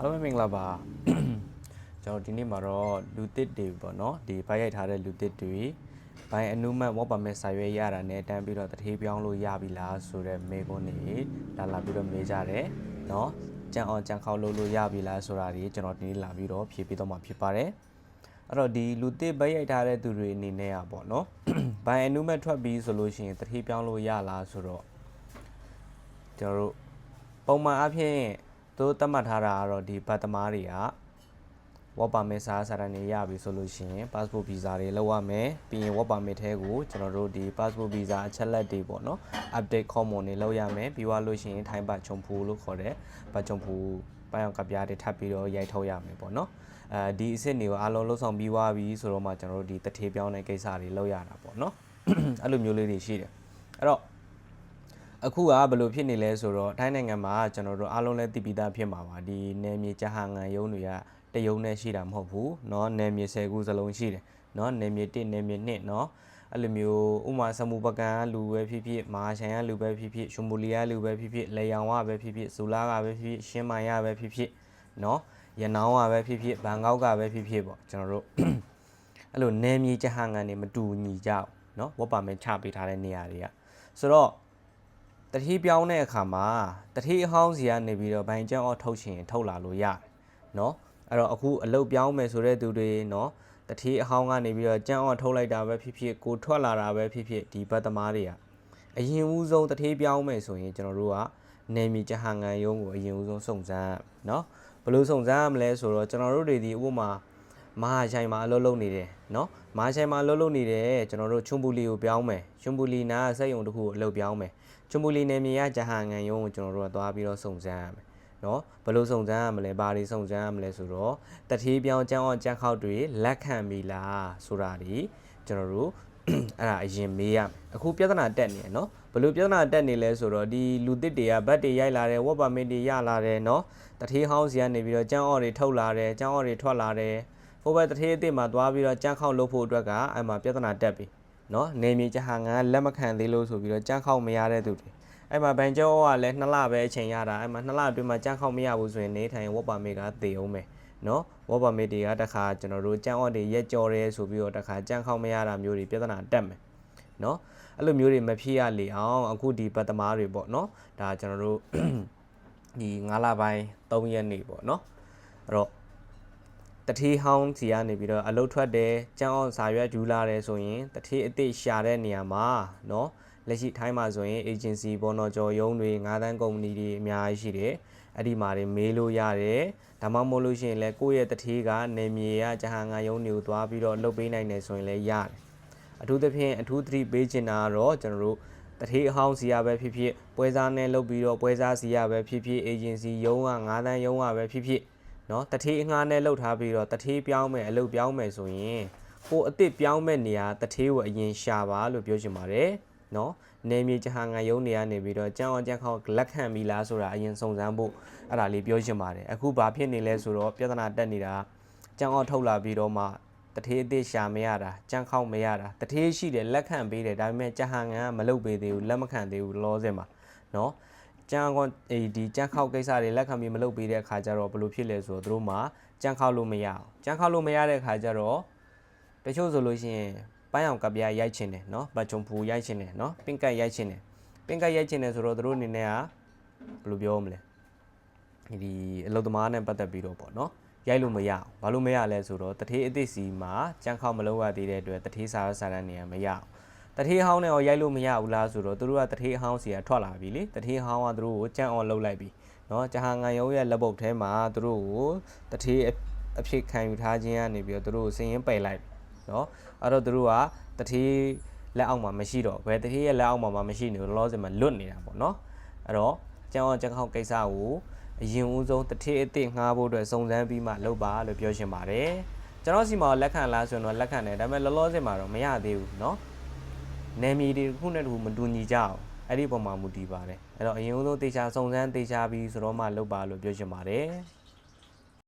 အားလုံးပဲမင်္ဂလာပါကျွန်တော်ဒီနေ့မှာတော့လူသစ်တွေပေါ့နော်ဒီဘိုက်ရိုက်ထားတဲ့လူသစ်တွေဘိုင်အနုမတ်ဝတ်ပါမဲ့စာရွက်ရတာနဲ့တန်းပြီးတော့တထေးပြောင်းလို့ရပြီလားဆိုတော့မေကွန်းနေလာလာပြီးတော့မေးကြတယ်နော်ကြံအောင်ကြံခေါက်လို့လို့ရပြီလားဆိုတာဒီကျွန်တော်ဒီနေ့လာပြီးတော့ဖြေပေးတော့မှာဖြစ်ပါတယ်အဲ့တော့ဒီလူသစ်ဘိုက်ရိုက်ထားတဲ့သူတွေအနေနဲ့อ่ะပေါ့နော်ဘိုင်အနုမတ်ထွက်ပြီးဆိုလို့ရှိရင်တထေးပြောင်းလို့ရလားဆိုတော့ကျွန်တော်တို့ပုံမှန်အဖြစ် သူတို့သတ်မှတ်ထားတာကတော့ဒီဘတ်သမားတွေကဝက်ပါမစ်စာစာရန်တွေရပြီဆိုလို့ရှိရင် passport visa တွေလောက်ရမယ်ပြီးရင်ဝက်ပါမစ်ထဲကိုကျွန်တော်တို့ဒီ passport visa အချက်လက်တွေပေါ့နော် update common တွေလောက်ရမယ်ပြီးသွားလို့ရှိရင်ထိုင်းပတ်ချုံဖူလို့ခေါ်တဲ့ပတ်ချုံဖူပိုင်းအောင်ကပြားတွေထပ်ပြီးတော့ရိုက်ထုတ်ရမယ်ပေါ့နော်အဲဒီအစ်စ်တွေကိုအားလုံးလှုပ်ဆောင်ပြီးသွားပြီဆိုတော့မှကျွန်တော်တို့ဒီတထေးပြောင်းတဲ့ကိစ္စတွေလောက်ရတာပေါ့နော်အဲ့လိုမျိုးလေးတွေရှိတယ်အဲ့တော့ အခုကဘယ်လိုဖြစ်နေလဲဆိုတော့ထိုင်းနိုင်ငံမှာကျွန်တော်တို့အားလုံးလည်းသိပြီးသားဖြစ်မှာပါဒီနယ်မြေကြဟာငံရုံးတွေကတရုံနဲ့ရှိတာမဟုတ်ဘူးเนาะနယ်မြေ10ခုစလုံးရှိတယ်เนาะနယ်မြေ1နယ်မြေ2เนาะအဲ့လိုမျိုးဥမာစမူပကံကလူပဲဖြစ်ဖြစ်မဟာရှန်ကလူပဲဖြစ်ဖြစ်ရှုံဘူလီကလူပဲဖြစ်ဖြစ်လေယောင်ကပဲဖြစ်ဖြစ်ဇူလာကပဲဖြစ်ဖြစ်ရှင်းမိုင်ကပဲဖြစ်ဖြစ်เนาะရနောင်းကပဲဖြစ်ဖြစ်ဘန်ကောက်ကပဲဖြစ်ဖြစ်ပေါ့ကျွန်တော်တို့ အဲ့လိုနယ်မြေကြဟာငံတွေမတူညီကြဘူးเนาะဝတ်ပါမယ်ချပေးထားတဲ့နေရာတွေကဆိုတော့ တတိပြောင်းတဲ့အခါမှာတတိအဟောင်းစီကနေပြီးတော့ဘိုင်ကျောင်းအောင်ထုတ်ချင်ထုတ်လာလို့ရတယ်เนาะအဲ့တော့အခုအလုတ်ပြောင်းမယ်ဆိုတဲ့သူတွေเนาะတတိအဟောင်းကနေပြီးတော့ကျောင်းအောင်ထုတ်လိုက်တာပဲဖြစ်ဖြစ်ကိုထွက်လာတာပဲဖြစ်ဖြစ်ဒီဘတ်သမားတွေကအရင်ဦးဆုံးတတိပြောင်းမယ်ဆိုရင်ကျွန်တော်တို့ကနေမီကြဟာငံယုံကိုအရင်ဦးဆုံးစုံစမ်းเนาะဘယ်လိုစုံစမ်းရမလဲဆိုတော့ကျွန်တော်တို့တွေဒီဥပမာမဟာရှိုင်မှာအလုပ်လုပ်နေတယ်เนาะမဟာရှိုင်မှာအလုပ်လုပ်နေတယ်ကျွန်တော်တို့ချွန်ပူလီကိုပြောင်းမယ်ချွန်ပူလီနာစက်ရုံတစ်ခုကိုအလုပ်ပြောင်းမယ် ချွန်မူလီနယ်မြေရဂျဟန်ငန်ယုံကိုကျွန်တော်တို့ကသွားပြီးတော့စုံစမ်းရမယ်နော်ဘယ်လိုစုံစမ်းရမလဲဘာတွေစုံစမ်းရမလဲဆိုတော့တတိပြောင်းကြမ်းအောင်ကြမ်းခောက်တွေလက်ခံပြီလားဆိုတာဒီကျွန်တော်တို့အဲ့ဒါအရင်မေးရအခုပြဿနာတက်နေရနော်ဘလို့ပြဿနာတက်နေလဲဆိုတော့ဒီလူသစ်တွေကဘတ်တွေရိုက်လာတယ်ဝက်ပါမင်တွေရလာတယ်နော်တထေးဟောင်းစီကနေပြီးတော့ကြမ်းအော်တွေထုတ်လာတယ်ကြမ်းအော်တွေထွက်လာတယ်ဟိုဘက်တထေးအစ်စ်မှာသွားပြီးတော့ကြမ်းခောက်လုပ်ဖို့အတွက်ကအဲ့မှာပြဿနာတက်ပြီ နော်နေမြေကြဟာငါလက်မခံသေးလို့ဆိုပြီးတော့ကြမ်းခောက်မရတဲ့သူတွေအဲ့မှာဘန်ကျောကလည်းနှစ်လပဲအချိန်ရတာအဲ့မှာနှစ်လအတွင်းမှာကြမ်းခောက်မရဘူးဆိုရင်နေထိုင်ဝက်ပါမေကသေအောင်မယ်နော်ဝက်ပါမေတွေကတခါကျွန်တော်တို့ကြမ်းအော့တွေရက်ကြော်ရဲဆိုပြီးတော့တခါကြမ်းခောက်မရတာမျိုးတွေပြဿနာတက်မယ်နော်အဲ့လိုမျိုးတွေမဖြစ်ရလေအောင်အခုဒီပတ်သမားတွေပေါ့နော်ဒါကျွန်တော်တို့ဒီ9လပိုင်း3ရက်နေ့ပေါ့နော်အဲ့တော့ တတိဟောင်းစီကနေပြီးတော့အလုတ်ထွက်တယ်ကြောင်းအောင်စာရွက်ဂျူလာတယ်ဆိုရင်တတိအစ်စ်ရှာတဲ့နေရာမှာเนาะလက်ရှိထိုင်းမှာဆိုရင် agency ဘောနော်ကျော်ရုံးတွေငါးတန်းကုမ္ပဏီတွေအများကြီးရှိတယ်အဲ့ဒီမှာတွေမေးလို့ရတယ်ဒါမှမဟုတ်လို့ရှိရင်လည်းကိုယ့်ရဲ့တတိကနေမြေကဂျဟာငါရုံးတွေကိုသွားပြီးတော့လုပ်ပေးနိုင်တယ်ဆိုရင်လည်းရတယ်အထူးသဖြင့်အထူးသတိပေးချင်တာကတော့ကျွန်တော်တို့တတိအဟောင်းစီရပဲဖြစ်ဖြစ်ပွဲစားနဲ့လုပ်ပြီးတော့ပွဲစားစီရပဲဖြစ်ဖြစ် agency ရုံးကငါးတန်းရုံးကပဲဖြစ်ဖြစ် နော်တထေးအငှားနဲ့လှုပ်ထားပြီးတော့တထေးပြောင်းမယ်အလုပ်ပြောင်းမယ်ဆိုရင်ကိုအစ်စ်ပြောင်းမဲ့နေရာတထေးကိုအရင်ရှာပါလို့ပြောချင်ပါတယ်နော်နေမြေချဟာငံယုံနေရနေပြီးတော့ကြံအောင်ကြံခေါင်လက်ခံပြီလားဆိုတာအရင်စုံစမ်းဖို့အဲ့ဒါလေးပြောချင်ပါတယ်အခုဘာဖြစ်နေလဲဆိုတော့ပြဿနာတက်နေတာကြံအောင်ထုတ်လာပြီးတော့မှတထေးအစ်စ်ရှာမရတာကြံခေါင်မရတာတထေးရှိတယ်လက်ခံပေးတယ်ဒါပေမဲ့ချဟာငံကမလုပ်ပေးသေးဘူးလက်မခံသေးဘူးလောဆယ်မှာနော် ကြံကောင်ဒီကြံခောက်ကိစ္စတွေလက်ခံပြီးမလုပ်ပေးတဲ့အခါကျတော့ဘယ်လိုဖြစ်လဲဆိုတော့တို့မှကြံခောက်လို့မရအောင်ကြံခောက်လို့မရတဲ့အခါကျတော့တချို့ဆိုလို့ရှိရင်ပန်းအောင်ကပြားရိုက်ချင်တယ်နော်ဗချုံဖူရိုက်ချင်တယ်နော်ပင်ကတ်ရိုက်ချင်တယ်ပင်ကတ်ရိုက်ချင်တယ်ဆိုတော့တို့အနေနဲ့ကဘယ်လိုပြောမလဲဒီအလုပ်သမားနဲ့ပတ်သက်ပြီးတော့ပေါ့နော်ရိုက်လို့မရအောင်ဘာလို့မရလဲဆိုတော့တထေးအသစ်စီမှာကြံခောက်မလုပ်ရသေးတဲ့အတွက်တထေးစာရစာတန်းနေရမရအောင် တထေးဟောင်းနဲ့ရောရိုက်လို့မရဘူးလားဆိုတော့သူတို့ကတထေးဟောင်းစီကထွက်လာပြီလေတထေးဟောင်းကသူတို့ကိုကြမ်းအောင်လှုပ်လိုက်ပြီเนาะဂျဟာငံယုံရဲ့လက်ပုတ်ထဲမှာသူတို့ကိုတထေးအဖြစ်ခံယူထားခြင်းကနေပြီးတော့သူတို့ကိုစည်ရင်ပယ်လိုက်ပြီเนาะအဲ့တော့သူတို့ကတထေးလက်အောက်မှာမရှိတော့ဘယ်တထေးရဲ့လက်အောက်မှာမှမရှိနေဘူးလောလောဆယ်မှာလွတ်နေတာပေါ့เนาะအဲ့တော့ကြမ်းအောင်ကြက်ခေါက်ကိစ္စကိုအရင်ဦးဆုံးတထေးအစ်စ်ငှားဖို့အတွက်စုံစမ်းပြီးမှလုပ်ပါလို့ပြောရှင်ပါတယ်ကျွန်တော်စီမှာလက်ခံလားဆိုတော့လက်ခံတယ်ဒါပေမဲ့လောလောဆယ်မှာတော့မရသေးဘူးเนาะ နယ်မြေတွေတစ်ခုနဲ့တစ်ခုမတူညီကြအောင်အဲ့ဒီပုံမှာမူတည်ပါတယ်အဲ့တော့အရင်ဆုံးသေချာစုံစမ်းသေချာပြီးဆိုတော့မှလုပ်ပါလို့ပြောချင်ပါတယ်